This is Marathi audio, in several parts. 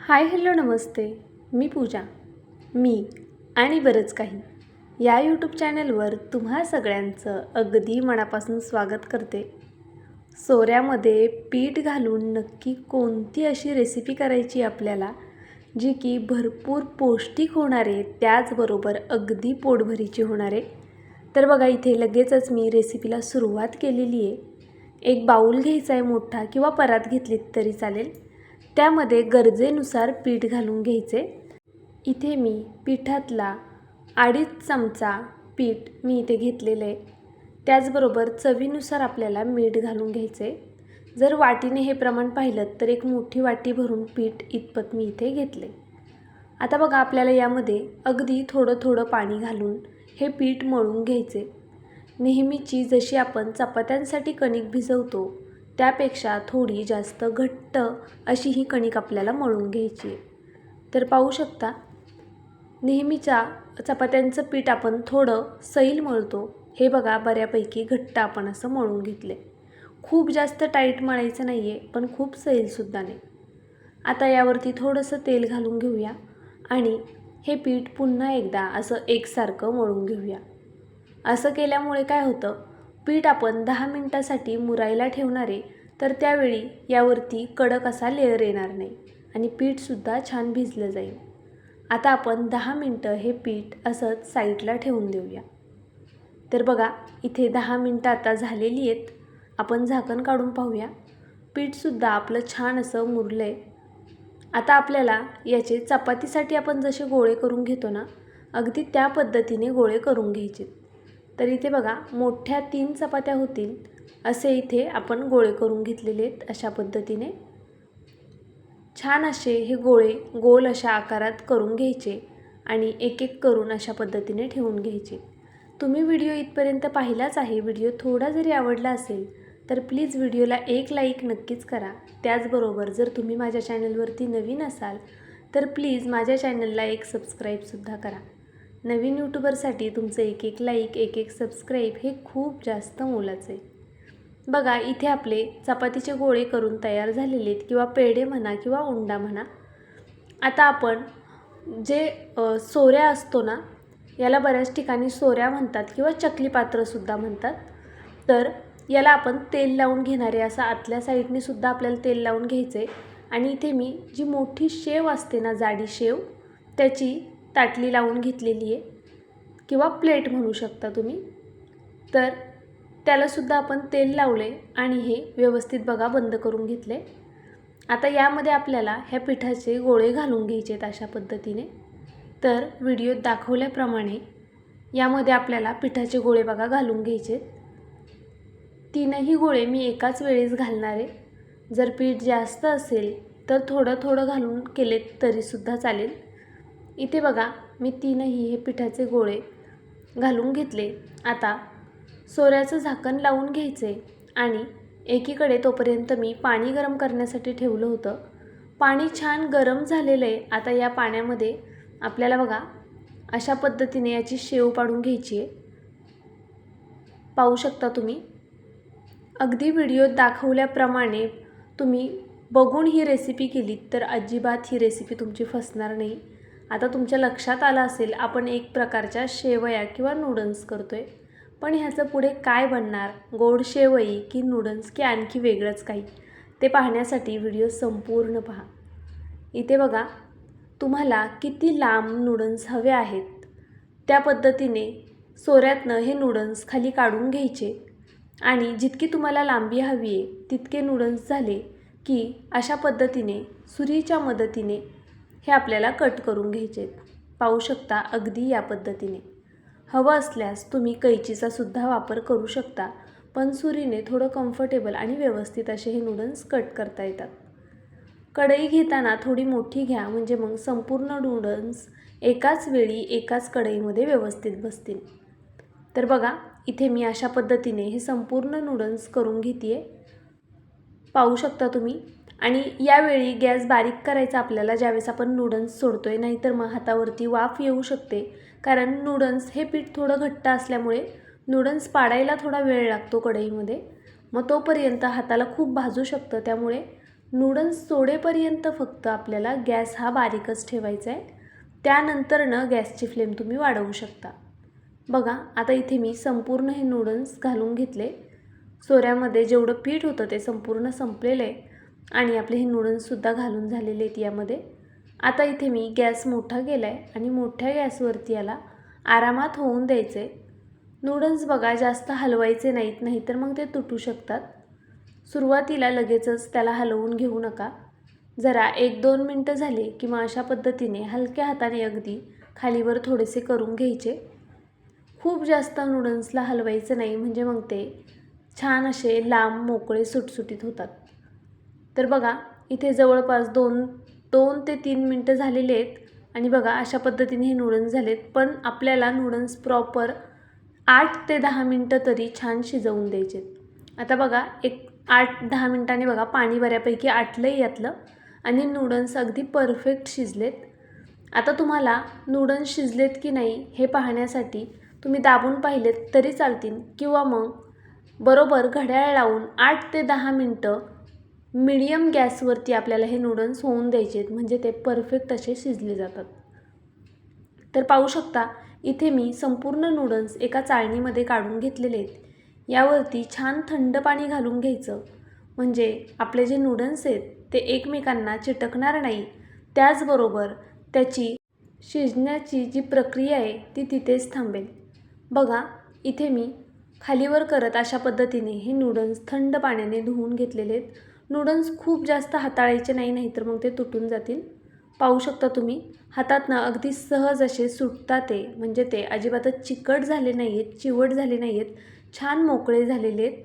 हाय हॅलो नमस्ते. मी पूजा. मी आणि बरंच काही. या यूट्यूब चॅनलवर तुम्हा सगळ्यांचं अगदी मनापासून स्वागत करते. सोऱ्यामध्ये पीठ घालून नक्की कोणती अशी रेसिपी करायची आपल्याला जी की भरपूर पौष्टिक होणारे त्याचबरोबर अगदी पोटभरीची होणारे? तर बघा इथे लगेचच मी रेसिपीला सुरुवात केलेली आहे एक बाऊल घ्यायचा आहे मोठा किंवा परात घेतलीत तरी चालेल. त्यामध्ये गरजेनुसार पीठ घालून घ्यायचे. इथे मी पिठातला अडीच चमचा पीठ मी इथे घेतलेलं आहे. त्याचबरोबर चवीनुसार आपल्याला मीठ घालून घ्यायचे. जर वाटीने हे प्रमाण पाहिलं तर एक मोठी वाटी भरून पीठ इतपत मी इथे घेतले. आता बघा आपल्याला यामध्ये अगदी थोडं थोडं पाणी घालून हे पीठ मळून घ्यायचे. नेहमीची जशी आपण चपात्यांसाठी कणिक भिजवतो त्यापेक्षा थोडी जास्त घट्ट अशी ही कणिक आपल्याला मळून घ्यायची आहे. तर पाहू शकता नेहमीच्या चपात्यांचं पीठ आपण थोडं सैल मळतो. हे बघा बऱ्यापैकी घट्ट आपण असं मळून घेतले खूप जास्त टाईट मळायचं नाही आहे पण खूप सैलसुद्धा नाही. आता यावरती थोडंसं तेल घालून घेऊया आणि हे पीठ पुन्हा एकदा असं एकसारखं मळून घेऊया. असं केल्यामुळे काय होतं पीठ आपण दहा मिनटासाठी मुरायला ठेवणारे तर त्यावेळी यावरती कडक असा लेअर येणार नाही आणि पीठसुद्धा छान भिजलं जाईल. आता आपण दहा मिनटं हे पीठ असंच साईडला ठेवून देऊया. तर बघा इथे दहा मिनटं आता झालेली आहेत. आपण झाकण काढून पाहूया. पीठसुद्धा आपलं छान असं मुरलं आहे आता आपल्याला याचे चपातीसाठी आपण जसे गोळे करून घेतो ना अगदी त्या पद्धतीने गोळे करून घ्यायचे तर इथे बघा मोठ्या तीन चपात्या होतील असे इथे आपण गोळे करून घेतलेले आहेत अशा पद्धतीने. छान असे हे गोळे गोल अशा आकारात करून घ्यायचे आणि एक एक करून अशा पद्धतीने ठेवून घ्यायचे. तुम्ही व्हिडिओ इथपर्यंत पाहिलाच आहे व्हिडिओ थोडा जरी आवडला असेल तर प्लीज व्हिडिओला एक लाईक नक्कीच करा. त्याचबरोबर जर तुम्ही माझ्या चॅनलवरती नवीन असाल तर प्लीज माझ्या चॅनलला एक सबस्क्राईबसुद्धा करा. नवीन यूट्यूबरसाठी तुमचं एक एक लाईक एक एक सबस्क्राईब हे खूप जास्त मोलाचं आहे. बघा इथे आपले चपातीचे गोळे करून तयार झालेले आहेत किंवा पेढे म्हणा किंवा उंडा म्हणा. आता आपण जे सोऱ्या असतो ना याला बऱ्याच ठिकाणी सोऱ्या म्हणतात किंवा चकली पात्रसुद्धा म्हणतात. तर याला आपण तेल लावून घेणारे असं आतल्या साईडने सुद्धा आपल्याला तेल लावून घ्यायचं आहे आणि इथे मी जी मोठी शेव असते ना जाडी शेव त्याची ताटली लावून घेतलेली आहे. किंवा प्लेट म्हणू शकता तुम्ही. तर त्यालासुद्धा आपण तेल लावले आणि हे व्यवस्थित बघा बंद करून घेतले. आता यामध्ये आपल्याला ह्या पिठाचे गोळे घालून घ्यायचे आहेत अशा पद्धतीने. तर व्हिडिओत दाखवल्याप्रमाणे यामध्ये आपल्याला पिठाचे गोळे बघा घालून घ्यायचे आहेत. तीनही गोळे मी एकाच वेळेस घालणार आहे. जर पीठ जास्त असेल तर थोडं थोडं घालून केले तरीसुद्धा चालेल. इथे बघा मी तीनही हे पिठाचे गोळे घालून घेतले. आता सोऱ्याचं झाकण लावून घ्यायचे आणि एकीकडे तोपर्यंत मी पाणी गरम करण्यासाठी ठेवलं होतं. पाणी छान गरम झालेलं आहे. आता या पाण्यामध्ये आपल्याला बघा अशा पद्धतीने याची शेव पाडून घ्यायची आहे. पाहू शकता तुम्ही. अगदी व्हिडिओत दाखवल्याप्रमाणे तुम्ही बघून ही रेसिपी केलीत तर अजिबात ही रेसिपी तुमची फसणार नाही. आता तुमच्या लक्षात आलं असेल आपण एक प्रकारच्या शेवया किंवा नूडल्स करतो आहे पण ह्याचं पुढे काय बनणार? गोड शेवई की नूडल्स की आणखी वेगळंच काही? ते पाहण्यासाठी व्हिडिओ संपूर्ण पहा. इथे बघा तुम्हाला किती लांब नूडल्स हवे आहेत. त्या पद्धतीने सोऱ्यातनं हे नूडल्स खाली काढून घ्यायचे. आणि जितकी तुम्हाला लांबी हवी आहे तितके नूडल्स झाले की अशा पद्धतीने सुरीच्या मदतीने हे आपल्याला कट करून घ्यायचे पाहू शकता अगदी या पद्धतीने. हवं असल्यास तुम्ही कैचीचा सुद्धा वापर करू शकता पण सुरीने थोडं कम्फर्टेबल आणि व्यवस्थित असे हे नूडल्स कट करता येतात. कढई घेताना थोडी मोठी घ्या म्हणजे मग संपूर्ण नूडल्स एकाच वेळी एकाच कढईमध्ये व्यवस्थित बसतील. तर बघा इथे मी अशा पद्धतीने हे संपूर्ण नूडल्स करून घेते आहे पाहू शकता तुम्ही आणि यावेळी गॅस बारीक करायचा आपल्याला ज्यावेळेस आपण नूडल्स सोडतो आहे नाहीतर मग हातावरती वाफ येऊ शकते. कारण नूडल्स हे पीठ थोडं घट्ट असल्यामुळे नूडल्स पाडायला थोडा वेळ लागतो कढईमध्ये. मग तोपर्यंत हाताला खूप भाजू शकतं. त्यामुळे नूडल्स सोडेपर्यंत फक्त आपल्याला गॅस हा बारीकच ठेवायचा आहे. त्यानंतरनं गॅसची फ्लेम तुम्ही वाढवू शकता. बघा आता इथे मी संपूर्ण हे नूडल्स घालून घेतले. सोऱ्यामध्ये जेवढं पीठ होतं ते संपूर्ण संपलेलं आहे. आणि आपले हे नूडल्ससुद्धा घालून झालेले आहेत यामध्ये. आता इथे मी गॅस मोठा केला आहे आणि मोठ्या गॅसवरती याला आरामात होऊन द्यायचे नूडल्स बघा जास्त हलवायचे नाहीत नाहीतर मग ते तुटू शकतात. सुरुवातीला लगेचच त्याला हलवून घेऊ नका. जरा एक दोन मिनटं झाले किंवा अशा पद्धतीने हलक्या हाताने अगदी खालीवर थोडेसे करून घ्यायचे. खूप जास्त नूडल्सला हलवायचं नाही म्हणजे मग ते छान असे लांब मोकळे सुटसुटीत होतात. तर बघा इथे जवळपास दोन दोन ते तीन मिनटं झालेले आहेत. आणि बघा अशा पद्धतीने हे नूडल्स झालेत. पण आपल्याला नूडल्स प्रॉपर आठ ते दहा मिनटं तरी छान शिजवून द्यायचे आता बघा एक आठ दहा मिनटाने बघा पाणी बऱ्यापैकी आटलंही यातलं. आणि नूडल्स अगदी परफेक्ट शिजलेत. आता तुम्हाला नूडल्स शिजलेत की नाही हे पाहण्यासाठी तुम्ही दाबून पाहिलेत तरी चालतील. किंवा मग बरोबर घड्याळ लावून आठ ते दहा मिनटं मीडियम गॅसवरती आपल्याला हे नूडल्स होऊन द्यायचे आहेत. म्हणजे ते परफेक्ट असे शिजले जातात. तर पाहू शकता इथे मी संपूर्ण नूडल्स एका चाळणीमध्ये काढून घेतलेले आहेत. यावरती छान थंड पाणी घालून घ्यायचं. म्हणजे आपले जे नूडल्स आहेत ते एकमेकांना चिटकणार नाही. त्याचबरोबर त्याची शिजण्याची जी प्रक्रिया आहे ती तिथेच थांबेल. बघा इथे मी खालीवर करत अशा पद्धतीने हे नूडल्स थंड पाण्याने धुवून घेतलेले आहेत. नूडल्स खूप जास्त हाताळायचे नाही नाहीतर मग ते तुटून जातील. पाहू शकता तुम्ही हातातनं अगदी सहज असे सुटतात ते. म्हणजे ते अजिबातच चिकट झाले नाही आहेत चिवट झाले नाही आहेत छान मोकळे झालेले आहेत.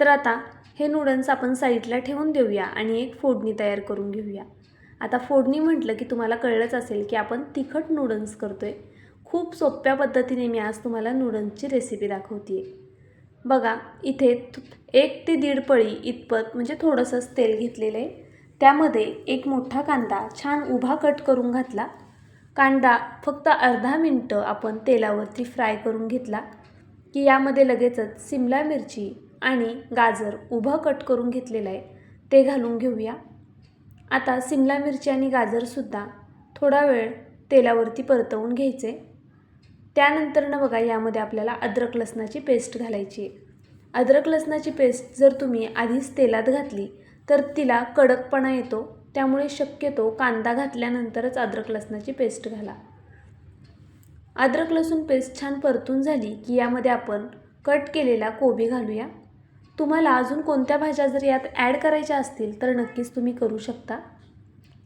तर आता हे नूडल्स आपण साईडला ठेवून देऊया आणि एक फोडणी तयार करून घेऊया. आता फोडणी म्हटलं की तुम्हाला कळलंच असेल की आपण तिखट नूडल्स करतो आहे खूप सोप्या पद्धतीने मी आज तुम्हाला नूडल्सची रेसिपी दाखवते आहे बघा इथे एक ते दीड पळी इतपत म्हणजे थोडंसंच तेल घेतलेलं. आहे त्यामध्ये एक मोठा कांदा छान उभा कट करून घातला. कांदा फक्त अर्धा मिनटं आपण तेलावरती फ्राय करून घेतला की यामध्ये लगेचच सिमला मिरची आणि गाजर उभं कट करून घेतलेलं आहे. ते घालून घेऊया. आता सिमला मिरची आणि गाजरसुद्धा थोडा वेळ तेलावरती परतवून घ्यायचे. त्यानंतरनं बघा यामध्ये आपल्याला अद्रक लसणाची पेस्ट घालायची आहे. अद्रक लसणाची पेस्ट जर तुम्ही आधीच तेलात घातली तर तिला कडकपणा येतो. त्यामुळे शक्यतो कांदा घातल्यानंतरच अद्रक लसणाची पेस्ट घाला. अद्रक लसूण पेस्ट छान परतून झाली की यामध्ये आपण कट केलेला कोबी घालूया. तुम्हाला अजून कोणत्या भाज्या जर यात ॲड करायच्या असतील तर नक्कीच तुम्ही करू शकता.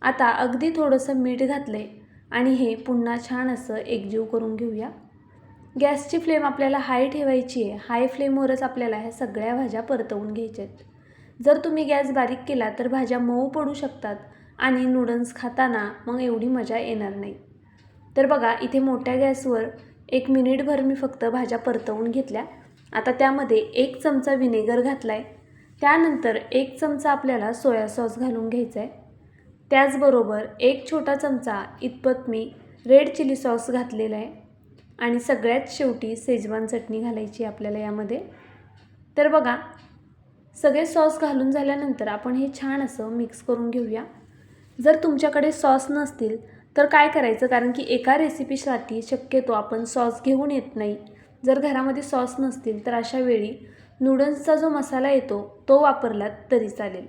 आता अगदी थोडंसं मीठ घातलं आहे आणि हे पुन्हा छान असं एकजीव करून घेऊया. गॅसची फ्लेम आपल्याला हाय ठेवायची आहे. हाय फ्लेमवरच आपल्याला ह्या सगळ्या भाज्या परतवून घ्यायच्या आहेत जर तुम्ही गॅस बारीक केला तर भाज्या मऊ पडू शकतात आणि नूडल्स खाताना मग एवढी मजा येणार नाही. तर बघा इथे मोठ्या गॅसवर एक मिनिटभर मी फक्त भाज्या परतवून घेतल्या. आता त्यामध्ये एक चमचा व्हिनेगर घातला आहे त्यानंतर एक चमचा आपल्याला सोया सॉस घालून घ्यायचा आहे त्याचबरोबर एक छोटा चमचा इतपत मी रेड चिली सॉस घातलेला आहे. आणि सगळ्यात शेवटी सेजवान चटणी घालायची आपल्याला यामध्ये. तर बघा सगळे सॉस घालून झाल्यानंतर आपण हे छान असं मिक्स करून घेऊया. जर तुमच्याकडे सॉस नसतील तर काय करायचं? कारण की एका रेसिपीसाठी शक्यतो आपण सॉस घेऊन येत नाही. जर घरामध्ये सॉस नसतील तर अशा वेळी नूडल्सचा जो मसाला येतो तो वापरलात तरी चालेल.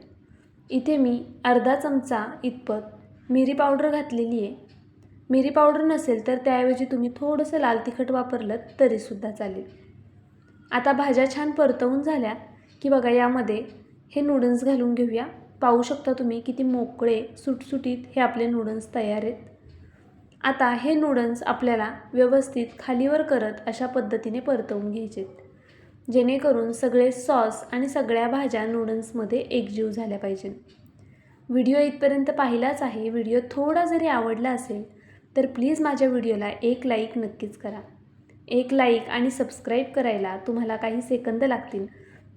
इथे मी अर्धा चमचा इतपत मिरी पावडर घातलेली आहे. मिरी पावडर नसेल तर त्याऐवजी तुम्ही थोडंसं लाल तिखट वापरलं तरीसुद्धा चालेल. आता भाज्या छान परतवून झाल्या की बघा यामध्ये हे नूडल्स घालून घेऊया. पाहू शकता तुम्ही किती मोकळे सुटसुटीत हे आपले नूडल्स तयार आहेत. आता हे नूडल्स आपल्याला व्यवस्थित खालीवर करत अशा पद्धतीने परतवून घ्यायचे जेणेकरून सगळे सॉस आणि सगळ्या भाज्या नूडल्समध्ये एकजीव झाल्या पाहिजे व्हिडिओ इथपर्यंत पाहिलाच आहे. व्हिडिओ थोडा जरी आवडला असेल तर प्लीज माझ्या व्हिडिओला एक लाईक नक्कीच करा. एक लाईक आणि सबस्क्राईब करायला तुम्हाला काही सेकंद लागतील.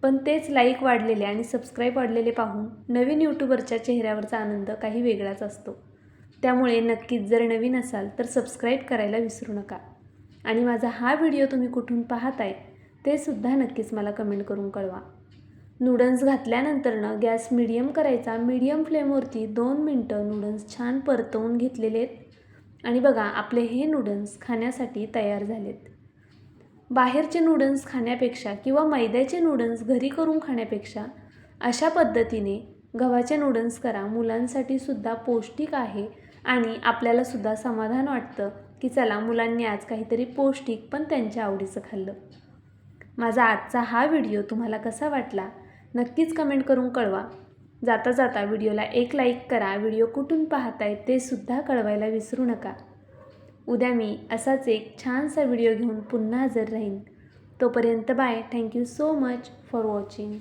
पण तेच लाईक वाढलेले आणि सबस्क्राईब वाढलेले पाहून नवीन यूट्यूबरच्या चेहऱ्यावरचा आनंद काही वेगळाच असतो. त्यामुळे नक्कीच जर नवीन असाल तर सबस्क्राईब करायला विसरू नका. आणि माझा हा व्हिडिओ तुम्ही कुठून पाहताय ते सुद्धा नक्कीच मला कमेंट करून कळवा. नूडल्स घातल्यानंतरनं गॅस मिडियम करायचा. मिडियम फ्लेमवरती दोन मिनटं नूडल्स छान परतवून घेतलेले आहेत. आणि बघा आपले हे नूडल्स खाण्यासाठी तयार झालेत. बाहेरचे नूडल्स खाण्यापेक्षा किंवा मैद्याचे नूडल्स घरी करून खाण्यापेक्षा अशा पद्धतीने गव्हाचे नूडल्स करा. मुलांसाठी सुद्धा पौष्टिक आहे आणि आपल्यालासुद्धा समाधान वाटतं की चला मुलांनी आज काहीतरी पौष्टिक पण त्यांच्या आवडीचं खाल्लं. माझा आजचा हा व्हिडिओ तुम्हाला कसा वाटला नक्कीच कमेंट करून कळवा. जाता जाता व्हिडिओला एक लाईक करा व्हिडिओ कुठून पाहताय ते सुद्धा कळवायला विसरू नका. उद्या मी असाच एक छानसा व्हिडिओ घेऊन पुन्हा हजर राहीन. तोपर्यंत bye. Thank you so much for watching